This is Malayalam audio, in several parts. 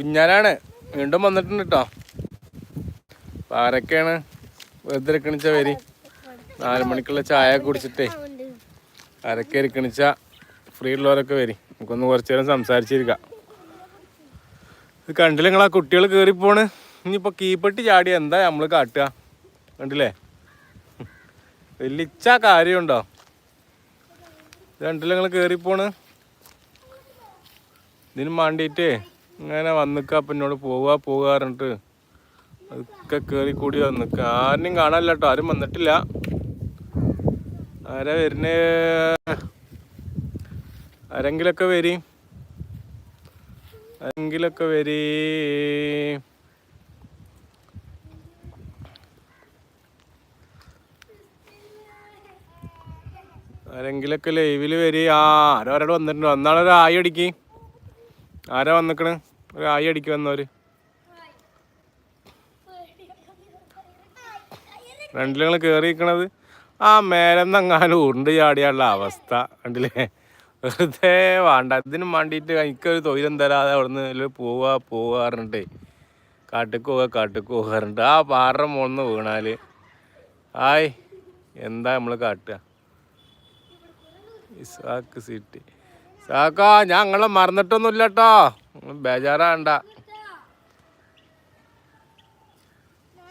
കുഞ്ഞാനാണ് വീണ്ടും വന്നിട്ടുണ്ട് കേട്ടോ ആരൊക്കെയാണ്? വെറുതെ ഇരിക്കണിച്ച വരി നാല് മണിക്കുള്ള ചായ കുടിച്ചിട്ടേ. ആരൊക്കെ ഇരിക്കണിച്ച? ഫ്രീ ഉള്ളവരൊക്കെ വരി. നമുക്കൊന്ന് കുറച്ചു നേരം സംസാരിച്ചിരിക്കാം. ഇത് കണ്ടില്ല നിങ്ങൾ ആ കുട്ടികൾ കയറിപ്പോണ് ഇനിയിപ്പോൾ കീപ്പട്ടി ചാടി എന്താ നമ്മൾ കാട്ടുക? കണ്ടില്ലേ? വലിച്ച കാര്യമുണ്ടോ? കണ്ടില്ല നിങ്ങൾ കയറിപ്പോണ് ഇതിന് മാണ്ടിയിട്ട്. ഇങ്ങനെ വന്നിക്ക അപ്പം എന്നോട് പോവുക പോവുക അതൊക്കെ കയറി കൂടി വന്നിക്ക. ആരെയും കാണാനില്ല കേട്ടോ ആരും വന്നിട്ടില്ല. ആരാ വരുന്നേ? ആരെങ്കിലൊക്കെ വരി. ആരെങ്കിലൊക്കെ വരി. ആരെങ്കിലൊക്കെ ലൈവിൽ വരി. ആ ആരോ ആരോട് വന്നിട്ടുണ്ട്. എന്നാളൊരു ആയി അടിക്ക്. ആരാ വന്നിക്കണ്? ഒരു ആയി അടിക്ക് വന്നവര്. ഫ്രണ്ടിൽ നിങ്ങൾ കയറിയിരിക്കണത് ആ മേലെന്നങ്ങാനും ഉരുണ്ട് ചാടിയുള്ള അവസ്ഥ. കണ്ടില്ലേ? വെറുതെ വേണ്ട. ഇതിനും വേണ്ടിയിട്ട് എനിക്കൊരു തൊഴിലും തരാതെ അവിടുന്ന് പോവാ പറഞ്ഞിട്ടേ. കാട്ടിക്ക് പോവുക കാട്ടിക്ക് പോകാറുണ്ട് ആ പാറ മുകളിൽ വീണാൽ. ആയ് എന്താ നമ്മൾ കാട്ടുക? ഇസാക്ക് സിറ്റി. സാക്കാ ഞങ്ങളെ മറന്നിട്ടൊന്നുമില്ല കേട്ടോ ബേജാറാണ്ട.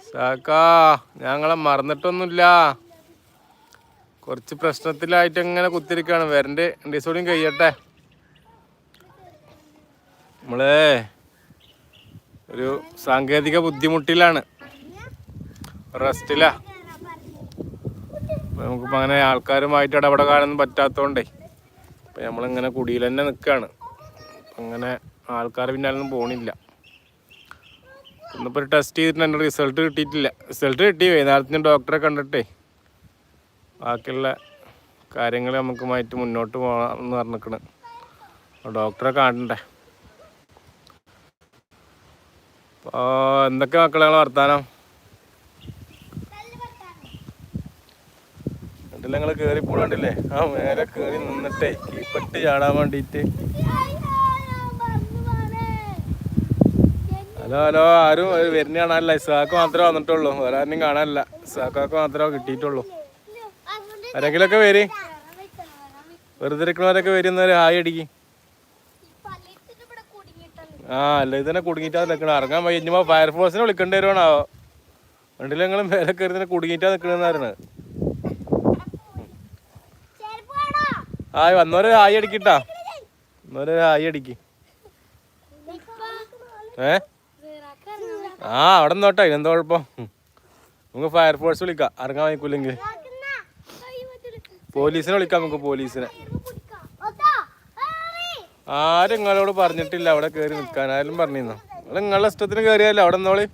സാക്കാ ഞങ്ങളെ മറന്നിട്ടൊന്നുമില്ല. കുറച്ച് പ്രശ്നത്തിലായിട്ട് ഇങ്ങനെ കുത്തിരിക്കാണ്. വരണ്ട് കൂടിയും കഴിയട്ടെ. നമ്മളേ ഒരു സാങ്കേതിക ബുദ്ധിമുട്ടിലാണ്. റെസ്റ്റിലാ. നമുക്കിപ്പോ അങ്ങനെ ആൾക്കാരുമായിട്ട് ഇടപെടാനൊന്നും പറ്റാത്തതുകൊണ്ടേ അപ്പം നമ്മളിങ്ങനെ കുടിയിൽ തന്നെ നിൽക്കുകയാണ് അങ്ങനെ ആൾക്കാർ പിന്നാലൊന്നും പോണില്ല. ഇന്നിപ്പോൾ ഒരു ടെസ്റ്റ് ചെയ്തിട്ട് എന്റെ റിസൾട്ട് കിട്ടിയിട്ടില്ല. റിസൾട്ട് കിട്ടി. വൈകുന്നേരത്തിന് ഡോക്ടറെ കണ്ടിട്ടേ. ബാക്കിയുള്ള കാര്യങ്ങൾ നമുക്ക് മാറ്റി മുന്നോട്ട് പോകണം എന്ന് പറഞ്ഞിരിക്കണ് ഡോക്ടറെ കാണണ്ടേ? അപ്പോൾ എന്തൊക്കെ മക്കളെ? വർത്താനം? എന്നിട്ട് ഞങ്ങൾ കയറി പോകണ്ടില്ലേ ആ മേലെ കയറി നിന്നിട്ടേ കീപ്പെട്ട് ചാടാൻ വേണ്ടിയിട്ട് ഹലോ ഹലോ ആരും വരുന്ന കാണാനില്ല. ഇസാക്ക് മാത്രമേ വന്നിട്ടുള്ളൂ. വേറെ കാണാനില്ല. ഇസാക്കാക്ക് മാത്രമേ കിട്ടിയിട്ടുള്ളൂ. ആരെങ്കിലൊക്കെ വരി. വെറുതെ ഇരിക്കണവരൊക്കെ വരുന്നവര് ഹായ് അടിക്ക്. ആ അല്ല ഇതിനെ കുടുങ്ങിയിട്ടാ നിൽക്കണം ഇറങ്ങാൻ വയ്യ. ഫയർഫോഴ്സിനെ വിളിക്കേണ്ടി വരുവാണാവോ? വണ്ടിയിൽ ഞങ്ങൾ മേലെ കയറി ഇതിനെ കുടുങ്ങിയിട്ടാ നിൽക്കണെന്നായിരുന്നു ഹായ് വന്നോരെ ഹായ് അടിക്കട്ടാ. വന്നോരെ ഹായ് അടിക്ക്. ഏ? ആ അവിടെ നോട്ടെ എന്താ കുഴപ്പം? നമുക്ക് ഫയർഫോഴ്സ് വിളിക്കാം. ഇറങ്ങാൻ വയ്ക്കൂല്ലെങ്കിൽ പോലീസിനെ വിളിക്കാം നമുക്ക് പോലീസിനെ. ആരും നിങ്ങളോട് പറഞ്ഞിട്ടില്ല അവിടെ കയറി നിൽക്കാൻ. ആരും പറഞ്ഞിരുന്നു? നിങ്ങൾ നിങ്ങളുടെ ഇഷ്ടത്തിന് കയറിയാലോ അവിടെ നിന്നോളി.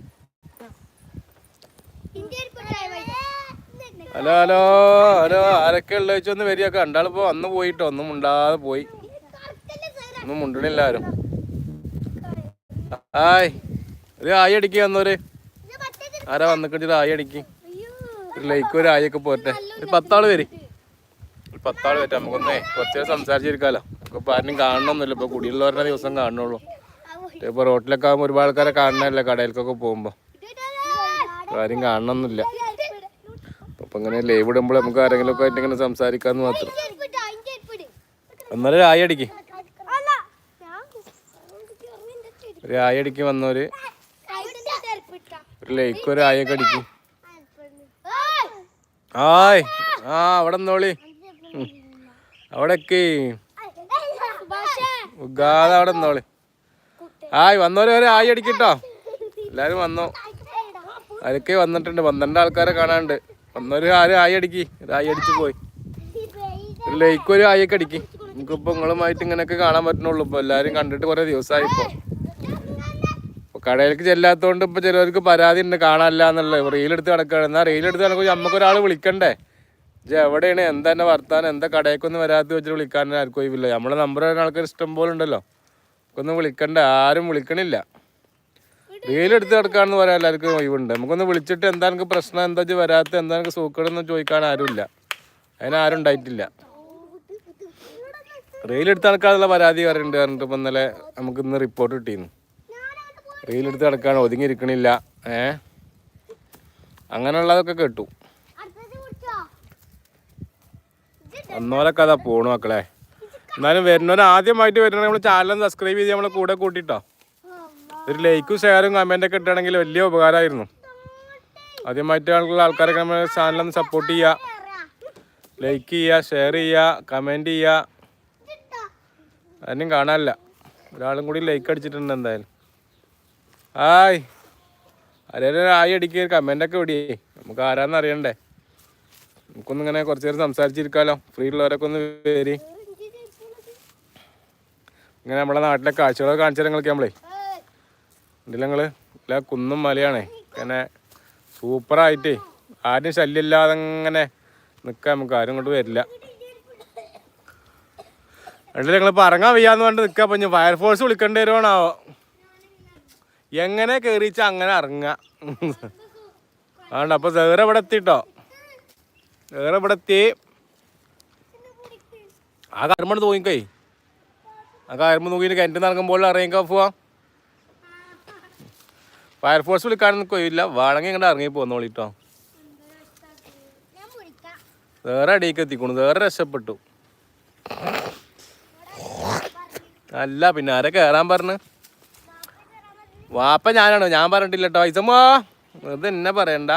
ഹലോ ഹലോ ഹലോ ആരൊക്കെ ഉള്ള വെച്ചൊന്ന് വരിക. കണ്ടാളിപ്പോ അന്ന് പോയിട്ടോ ഒന്നും മുണ്ടാതെ പോയി. ഒന്നും മുണ്ടണില്ല ആരും. ആയ് ഒരു ആയി അടിക്കുക വന്നോര് ആരാ വന്നിട്ട് ആയി അടിക്ക്. ഒരു ലൈക്ക് ഒരു ആയൊക്കെ പോരട്ടെ. ഒരു പത്താൾ വരി. ഒരു പത്താൾ പറ്റാം നമുക്കൊന്നേ കുറച്ച് നേരം സംസാരിച്ചിരിക്കാലോ. നമുക്ക് ആരും കാണണമെന്നില്ല ഇപ്പൊ കുടിയുള്ളവരുടെ ദിവസം കാണണുള്ളൂ ഇപ്പൊ റോട്ടിലൊക്കെ ആകുമ്പോൾ ഒരുപാട് ആൾക്കാരെ കാണണല്ലേ കടയിലേക്കൊക്കെ പോകുമ്പോ? ആരും കാണണമെന്നില്ല അപ്പൊ ഇങ്ങനെ ലൈവ് ഇടുമ്പോൾ നമുക്ക് ആരെങ്കിലും ഒക്കെ ആയിട്ട് ഇങ്ങനെ സംസാരിക്കാന്ന് മാത്രം. എന്നാലും രായ അടിക്ക്. രായ അടിക്ക് വന്നവര്. ഒരു ലൈക്ക് ഒരു ആയൊക്കെ അടിക്കും. ആയ്. ആ അവിടെ നിന്നോളി. ഉം. അവിടൊക്കെ. ഉഗാതെ അവിടെ നിന്നോളി. ആയ് വന്നവരെ ഒരു ആയി അടിക്കട്ടോ എല്ലാരും വന്നോ. അതൊക്കെ വന്നിട്ടുണ്ട്? പന്ത്രണ്ട് ആൾക്കാരെ കാണാനുണ്ട്. വന്നവര് ആരും ആയി അടിക്ക്? ആയി അടിച്ചു പോയി. ഒരു ലൈക്ക് ഒരു ആയൊക്കെ അടിക്ക്. നമുക്കിപ്പോ നിങ്ങളുമായിട്ട് ഇങ്ങനെയൊക്കെ കാണാൻ പറ്റുന്നുള്ളൂ ഇപ്പൊ എല്ലാരും കണ്ടിട്ട് കൊറേ ദിവസമായി ഇപ്പൊ. കടയിലേക്ക് ചെല്ലാത്തോണ്ട് ഇപ്പൊ ചിലവർക്ക് പരാതി ഉണ്ട്. കാണാനില്ല എന്നുള്ളത്. റീലെടുത്ത് കിടക്കുകയാണ് എന്നാ റീലെടുത്ത് കിടക്കുമ്പോൾ നമുക്ക് ഒരാൾ വിളിക്കണ്ടേ? ജെ എവിടെയാണ്? എന്താ വർത്താനം? എന്താ കടയിലേക്കൊന്നും വരാത്ത വെച്ചിട്ട് വിളിക്കാൻ ആർക്കും ഒഴിവില്ല. നമ്മളെ നമ്പർ ആൾക്കാർ ഇഷ്ടം പോലെ ഉണ്ടല്ലോ. ഒന്നും വിളിക്കണ്ട. ആരും വിളിക്കണില്ല. റീലെടുത്ത് കിടക്കാന്ന് പറയാൻ എല്ലാവർക്കും ഒഴിവുണ്ട്. നമുക്കൊന്ന് വിളിച്ചിട്ട് എന്താ എനിക്ക് പ്രശ്നം എന്താ വരാത്ത എന്താ എനിക്ക് ചോദിക്കാൻ ആരുമില്ല. അതിനാരും ഉണ്ടായിട്ടില്ല. റെയിലെടുത്ത് നടക്കാനുള്ള പരാതി പറയുന്നുണ്ട് പറഞ്ഞിട്ട് ഇപ്പം ഇന്നലെ നമുക്ക് ഇന്ന് റിപ്പോർട്ട് കിട്ടിയിരുന്നു. റീലെടുത്ത് കിടക്കാണ് ഒതുങ്ങിയിരിക്കണില്ല. ഏ? അങ്ങനെയുള്ളതൊക്കെ കേട്ടു. അടുത്തത് കഥ പോണു മക്കളെ. എന്നാലും വരുന്നവർ വരുന്ന നമ്മൾ ചാനൽ സബ്സ്ക്രൈബ് ചെയ്ത് നമ്മളെ കൂടെ കൂട്ടിട്ടോ. ഒരു ലൈക്കും ഷെയറും കമന്റ് ഒക്കെ ഇട്ടാണെങ്കിൽ വലിയ ഉപകാരമായിരുന്നു. ആദ്യമായിട്ടുള്ള ആൾക്കാരൊക്കെ നമ്മുടെ ചാനലൊന്ന് സപ്പോർട്ട് ചെയ്യുക ലൈക്ക് ചെയ്യുക ഷെയർ ചെയ്യുക കമന്റ് ചെയ്യുക അതിനും കാണാനില്ല. ഒരാളും കൂടി ലൈക്ക് അടിച്ചിട്ടുണ്ട് എന്തായാലും. ആയ് ആരെയും ആയി അടിക്കുക കമന്റൊക്കെ വിടിയേ നമുക്ക് ആരാന്ന് അറിയണ്ടേ? നമുക്കൊന്നും ഇങ്ങനെ കുറച്ച് നേരം സംസാരിച്ചിരിക്കാമല്ലോ ഫ്രീ ഉള്ളവരൊക്കെ ഒന്ന് പേര് ഇങ്ങനെ നമ്മുടെ നാട്ടിലെ കാഴ്ചകളൊക്കെ കാണിച്ചു തരങ്ങൾക്ക് നമ്മളേ. ഇതിൽ ഞങ്ങൾ എല്ലാ കുന്നും മലയാണേ. ഇങ്ങനെ സൂപ്പറായിട്ടേ. ആരും ശല്യമില്ലാതെ ഇങ്ങനെ നിൽക്കാൻ നമുക്ക്. ആരും കൊണ്ട് വരില്ല. എന്നിട്ട് ഞങ്ങൾ ഇറങ്ങാൻ വയ്യാന്ന് പറഞ്ഞിട്ട് നിൽക്കാൻ പറഞ്ഞു ഫയർഫോഴ്സ് വിളിക്കേണ്ടി വരുവാണാവോ എങ്ങനെ കയറിച്ച അങ്ങനെ ഇറങ്ങുക അതുകൊണ്ട് അപ്പൊ സേറ ഇവിടെ എത്തിട്ടോ. സേറ ഇവിടെ എത്തി. ആ കർമ്മ തോന്നിക്കേ ആ കർമ്മ തൂങ്ങിയിട്ട് കിണറ്റിൽ ഇറങ്ങുമ്പോൾ ഇറങ്ങിക്കാ പോവാ. ഫയർഫോഴ്സ് വിളിക്കാനൊന്നും കൊയ്യില്ല വേണമെങ്കിൽ ഇങ്ങോട്ട് ഇറങ്ങി പോന്നോളിട്ടോ വേറെ അടിയേക്ക് എത്തിക്കണു. വേറെ രക്ഷപ്പെട്ടു. അല്ല പിന്നെ ആരെ കയറാൻ പറഞ്ഞു? വാപ്പ ഞാനാണോ? ഞാൻ പറഞ്ഞിട്ടില്ല കേട്ടോ ഐസമ്മോ വെറുതെ എന്നെ പറയണ്ട.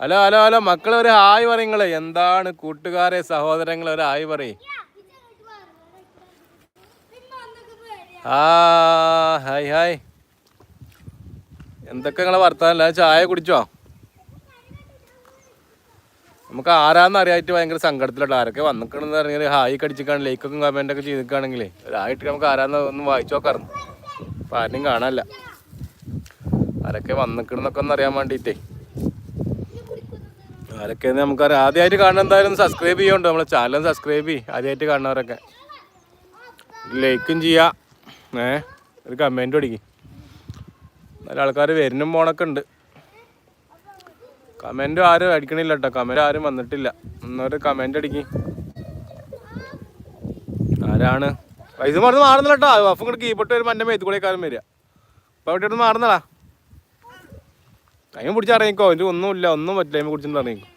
Hello hello hello. മക്കളെ ഒരു ഹായ് പറയുങ്ങളെ എന്താണ് കൂട്ടുകാരെ സഹോദരങ്ങളെ? ഒരു ഹായ് പറയും. ആ ഹായ് ഹായ്. എന്തൊക്കെ നിങ്ങളെ വർത്താനല്ല ചായ കുടിച്ചോ? നമുക്ക് ആരാന്ന് അറിയായിട്ട് ഭയങ്കര സങ്കടത്തിലുണ്ട് ആരൊക്കെ വന്നിക്കണെന്ന് പറഞ്ഞാൽ ഹായ് കടിച്ചിക്കാണ് ലൈക്കൊക്കെ കമന്റ് ഒക്കെ ചെയ്തിക്കാണെങ്കിൽ ഒരായിട്ട് നമുക്ക് ആരാന്ന് ഒന്ന് വായിച്ചു നോക്കാറുണ്ട് അപ്പം ആരും കാണാനല്ല. ആരൊക്കെ വന്നിക്കണെന്നൊക്കെ ഒന്ന് അറിയാൻ വേണ്ടിയിട്ടേ ആരൊക്കെ നമുക്കറിയാം ആദ്യമായിട്ട് കാണുന്ന എന്തായാലും സബ്സ്ക്രൈബ് ചെയ്യുന്നുണ്ട് നമ്മളെ ചാനൽ സബ്സ്ക്രൈബ് ചെയ്യും. ആദ്യമായിട്ട് കാണുന്നവരൊക്കെ. ലൈക്കും ചെയ്യാം. ഏ? ഒരു കമന്റ് അടിക്കും. നല്ല ആൾക്കാർ വരുന്നും പോണൊക്കെ ഉണ്ട്. കമന്റും ആരും അടിക്കണില്ല കേട്ടോ കമന്റ് ആരും വന്നിട്ടില്ല. എന്നൊരു കമന്റ് അടിക്കി. ആരാണ്? പൈസ മറന്ന് മാറുന്നില്ല കേട്ടോ അപ്പം ഇങ്ങോട്ട് കീപ്പിട്ട് വരുമ്പോൾ എന്റെ മേത്തുകൂടെ കാലം വരിക അപ്പോൾ അവിടെ ഇട്ട് മാറുന്നടാ അതിനെ പിടിച്ചറിയിക്കോ അതിന്റെ ഒന്നുമില്ല. ഒന്നും പറ്റില്ല. അതിനെ കുടിച്ചിട്ട് ഇറങ്ങിക്കോ.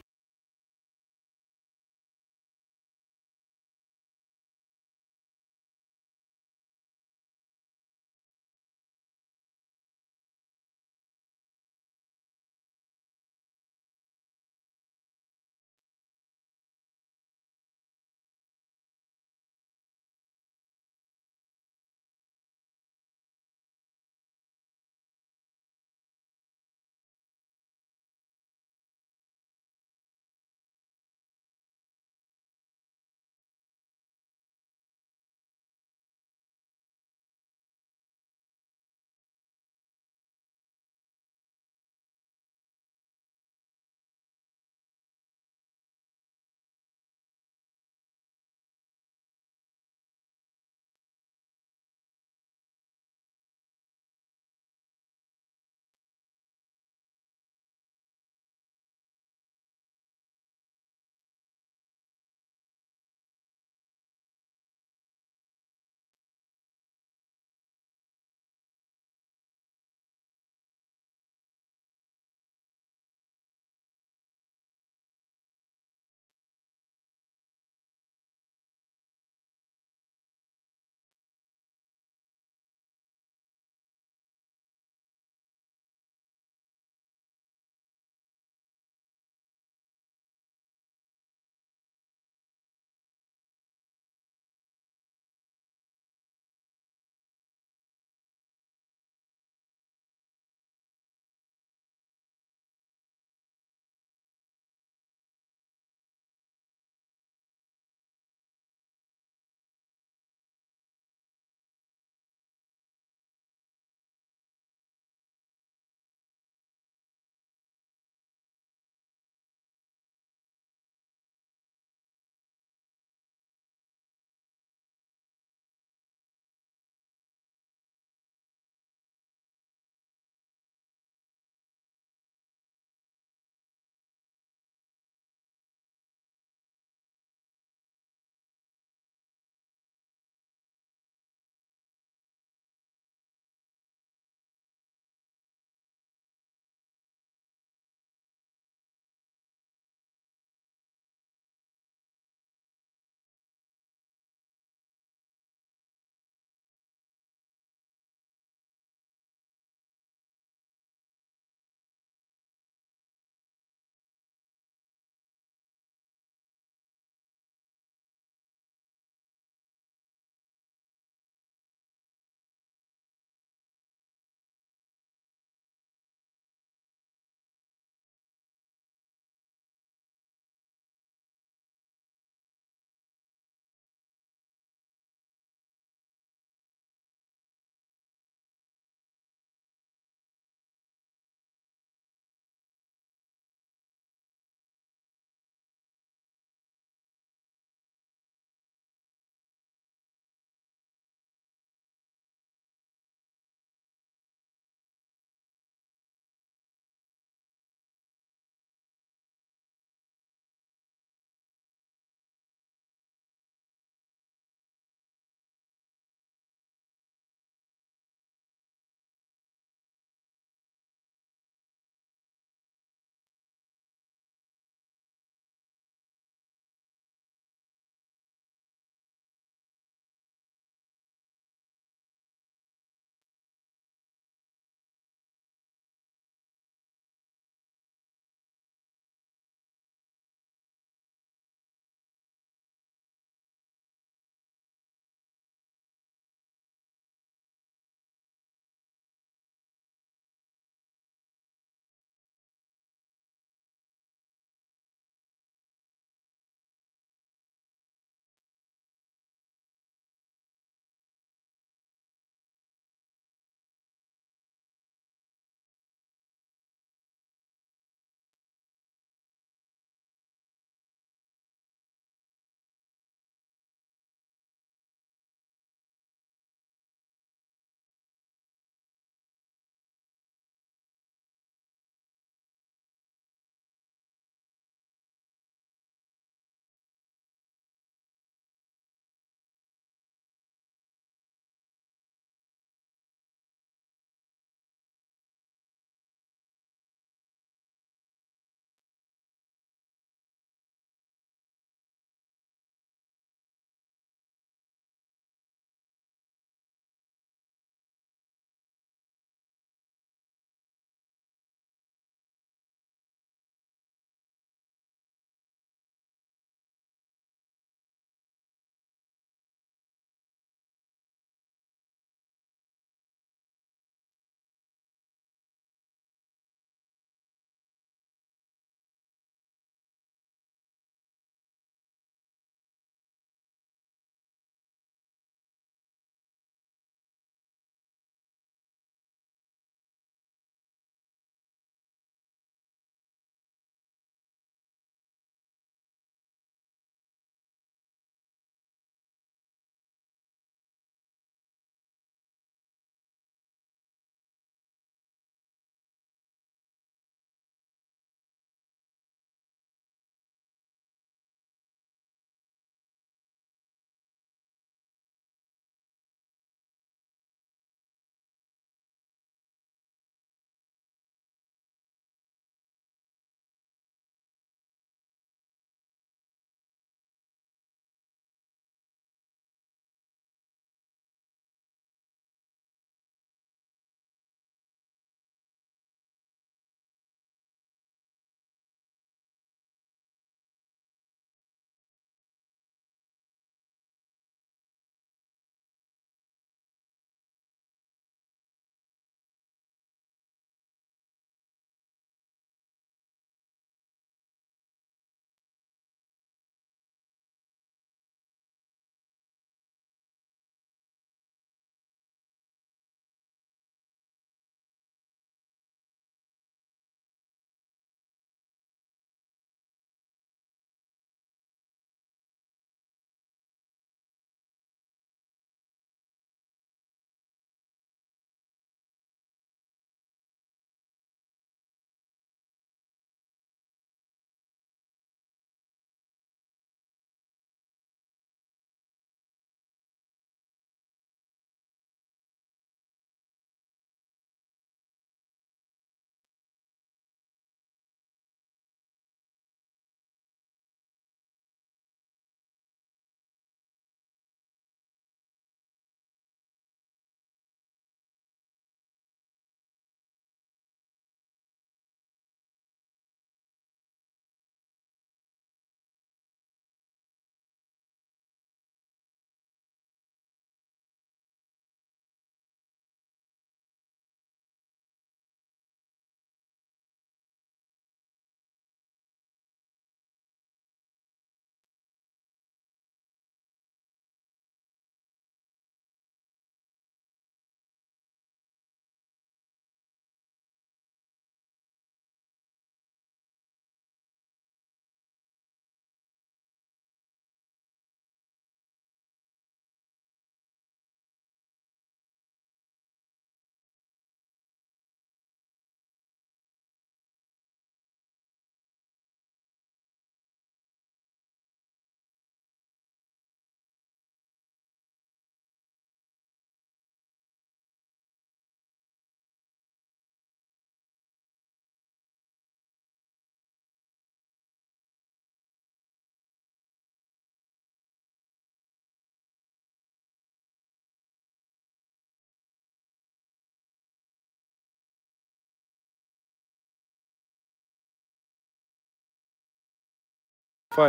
ത്രീ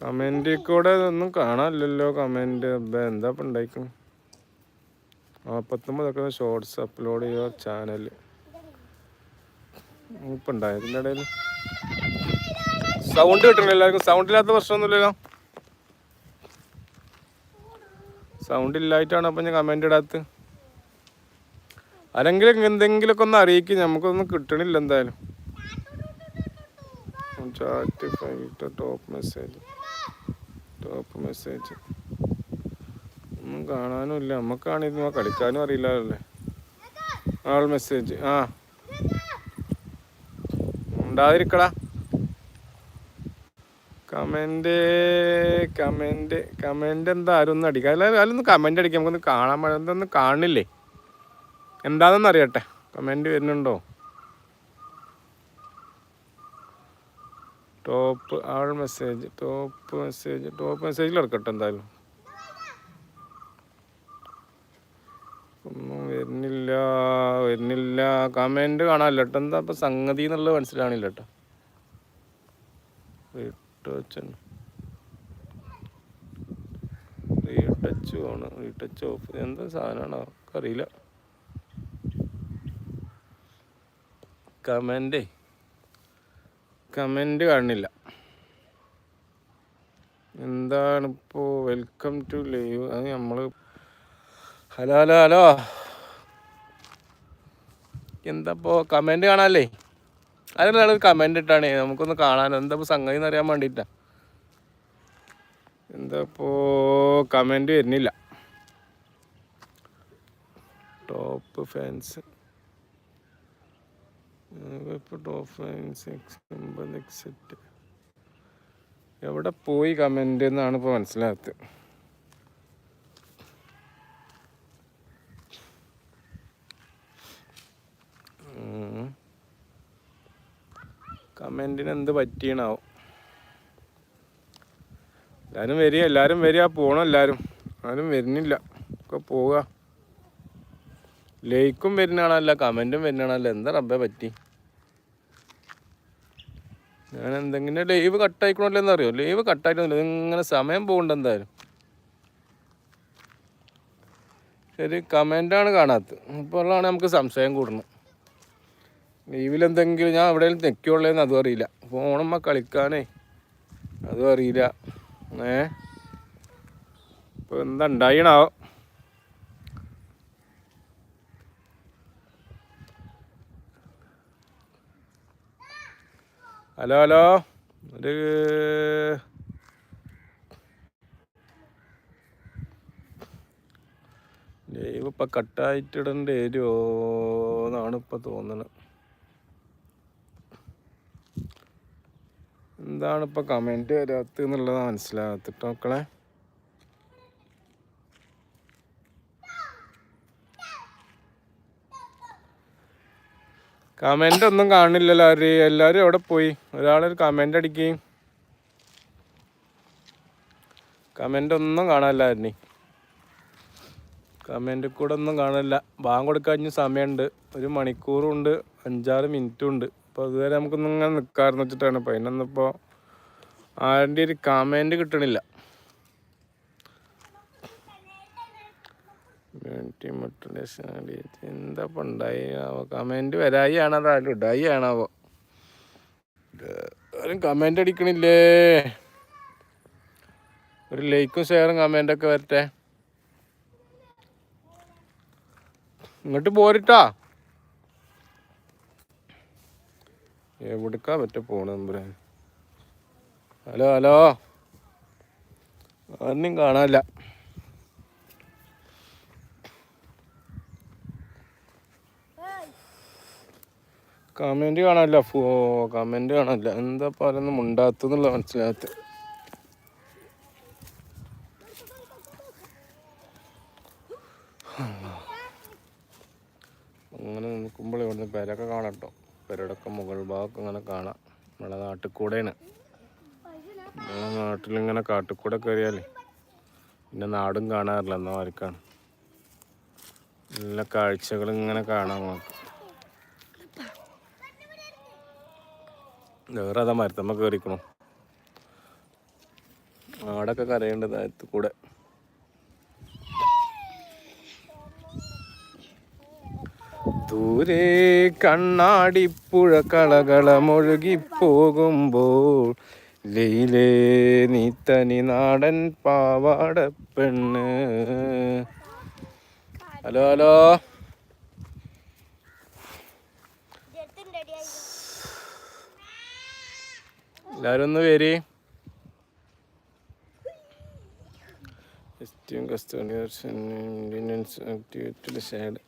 കമന്റ് കൂടെ ഒന്നും കാണാനില്ലല്ലോ കമന്റ് എന്താ ഇപ്പൊ ഉണ്ടായിക്കും നാൽപ്പത്തൊമ്പതൊക്കെ ഷോർട്സ് അപ്ലോഡ് ചെയ്യുക ചാനൽ ഇപ്പൊ ഉണ്ടായതിന്റെ ഇടയിൽ? സൗണ്ട് കിട്ടണില്ല എല്ലാവർക്കും. സൗണ്ട് ഇല്ലാത്ത പ്രശ്നമൊന്നുമില്ലല്ലോ. സൗണ്ട് ഇല്ലായിട്ടാണ് അപ്പം ഞാൻ കമന്റ് ഇടാത്ത ആരെങ്കിലും എന്തെങ്കിലുമൊക്കെ ഒന്ന് അറിയിക്കും. നമുക്കൊന്നും കിട്ടണില്ല എന്തായാലും. ചാറ്റ് ഫൈറ്റ് ടോപ്പ് മെസ്സേജ് ടോപ്പ് മെസ്സേജ് ഒന്നും കാണാനും ഇല്ല. നമുക്കാണിത് കളിക്കാനും അറിയില്ലല്ലേ ആൾ മെസ്സേജ് ആ. ഉണ്ടാതിരിക്കടാ. കമന്റ് കമന്റ് കമന്റ് എന്താ? ആരും ഒന്നും അടിക്കാം അല്ല അതിലൊന്ന് കമന്റ് അടിക്കാം. നമുക്കൊന്ന് കാണാൻ എന്തൊന്നും കാണില്ലേ എന്താണെന്ന് അറിയട്ടെ. കമന്റ് വരുന്നുണ്ടോ? Top all message top message top മെസ്സേജിൽ ഇറക്കട്ടെ എന്തായാലും. ഒന്നും വരുന്നില്ല വരുന്നില്ല. കമന്റ് കാണാനില്ല കേട്ടോ എന്താ ഇപ്പം സംഗതി എന്നുള്ളത് മനസ്സിലാണില്ല കേട്ടോ റീടച്ച് റീടച്ച് ആണ്. റീടച്ച് ഓഫ് എന്താ സാധനമാണ് അറിയില്ല കമന്റേ കമന്റ് കാണുന്നില്ല എന്താണിപ്പോൾ വെൽക്കം ടു ലൈവ് അത് നമ്മൾ ഹലോ ഹലോ ഹലോ. എന്താപ്പോൾ കമന്റ് കാണാല്ലേ? അതിനാണ് കമന്റ് ഇട്ടാണേ നമുക്കൊന്ന് കാണാൻ എന്താ സംഗതി എന്ന് അറിയാൻ വേണ്ടിയിട്ടാണ് എന്താ ഇപ്പോൾ കമന്റ് വരുന്നില്ല. ടോപ്പ് ഫാൻസ് എക്സെറ്റ് എവിടെ പോയി കമന്റ് എന്നാണ് ഇപ്പോൾ മനസ്സിലാകത്ത് കമന്റിന് എന്ത് പറ്റിയണാവും എല്ലാവരും വരിക എല്ലാവരും വരിക പോകണം എല്ലാവരും ആരും വരുന്നില്ല. ഒക്കെ പോവുക. ലൈക്കും വരുന്നതാണല്ല കമന്റും വരുന്നതാണല്ല. എന്താ റബ്ബെ പറ്റി? ഞാൻ എന്തെങ്കിലും ലൈവ് കട്ടായിക്കണല്ലോ എന്നറിയോ ലൈവ് കട്ടായിട്ടൊന്നുമില്ല ഇതിങ്ങനെ സമയം പോകണ്ട എന്തായാലും. ശരി കമന്റാണ് കാണാത്തത്. ഇപ്പോഴാണ് നമുക്ക് സംശയം കൂടുന്നത്. ലീവിലെന്തെങ്കിലും ഞാൻ എവിടെയെങ്കിലും നിൽക്കുള്ളതെന്ന് അതും അറിയില്ല. ഫോണമ്മ കളിക്കാനേ അതും അറിയില്ല. ഏ? ഇപ്പോൾ എന്താ ഉണ്ടായിണാവോ? ഹലോ ഹലോ ഒരു ലൈവ് ഇപ്പം കട്ടായിട്ടിടേണ്ടി വരുമോ എന്നാണ് ഇപ്പം എന്താണ് ഇപ്പം കമന്റ് വരാത്തത് എന്നുള്ളത് മനസ്സിലാകത്തിട്ട് മക്കളെ. കമന്റ് ഒന്നും കാണില്ലല്ലോ ആര് എല്ലാവരും എവിടെ പോയി? ഒരാളൊരു കമന്റ് അടിക്കുകയും കമന്റ് ഒന്നും കാണാനില്ല ആരിനി. കമന്റ് കൂടെ ഒന്നും കാണില്ല ബാങ്ക് കൊടുക്കാൻ സമയമുണ്ട്. ഒരു മണിക്കൂറും ഉണ്ട് അഞ്ചാറ് മിനിറ്റും ഉണ്ട് അപ്പോൾ അതുവരെ നമുക്കൊന്നും ഇങ്ങനെ നിൽക്കാമെന്ന് വെച്ചിട്ടാണ്. അപ്പോൾ അതിനൊന്നിപ്പോൾ ആരുടെ ഒരു കമന്റ് കിട്ടണില്ല. എന്താ ഇപ്പം ഉണ്ടായി കമന്റ് വരായി ആണോ അതോ ഇടായി ആണാവോ ആരും കമന്റ് അടിക്കണില്ലേ? ഒരു ലൈക്കും ഷെയറും കമന്റൊക്കെ വരട്ടെ. ഇങ്ങോട്ട് പോരിട്ടാ. എവിടുക്കാ പറ്റ പോണ നമ്പര്? Hello hello. ആരെയും കാണാനില്ല. കമന്റ് കാണാനില്ല. ഫോ കമന്റ് കാണാനില്ല. എന്താ പറയുന്നത് മുണ്ടാത്തെന്നുള്ള മനസ്സിലാകത്ത്. അങ്ങനെ നിൽക്കുമ്പോൾ ഇവിടുന്ന് പെരൊക്കെ കാണാം കേട്ടോ പെരടൊക്കെ മുകൾ ഭാഗമൊക്കെ ഇങ്ങനെ കാണാം. നമ്മളെ നാട്ടിൽ കൂടെയാണ് നമ്മളെ നാട്ടിലിങ്ങനെ കാട്ടിക്കൂടെ കയറിയാലേ പിന്നെ നാടും കാണാറില്ല. എന്നാ ആർക്കാണ്? നല്ല കാഴ്ചകളിങ്ങനെ കാണാം നമുക്ക്. വേറെ അതാ മരത്തമ്മ കയറിക്കണു ആടൊക്കെ കരയേണ്ടത് അകത്ത് കൂടെ. ദൂരെ കണ്ണാടിപ്പുഴ കളകളമൊഴുകിപ്പോകുമ്പോൾ ലീലേ നീ തനി നാടൻ പാവാട പെണ്ണ് ഹലോ ഹലോ. എല്ലാരും ഒന്ന് വരി. എസ്റ്റിയും കസ്റ്റഡിയേഴ്സ് ആക്ടിവിറ്റിയുടെ ഷെയർഡ്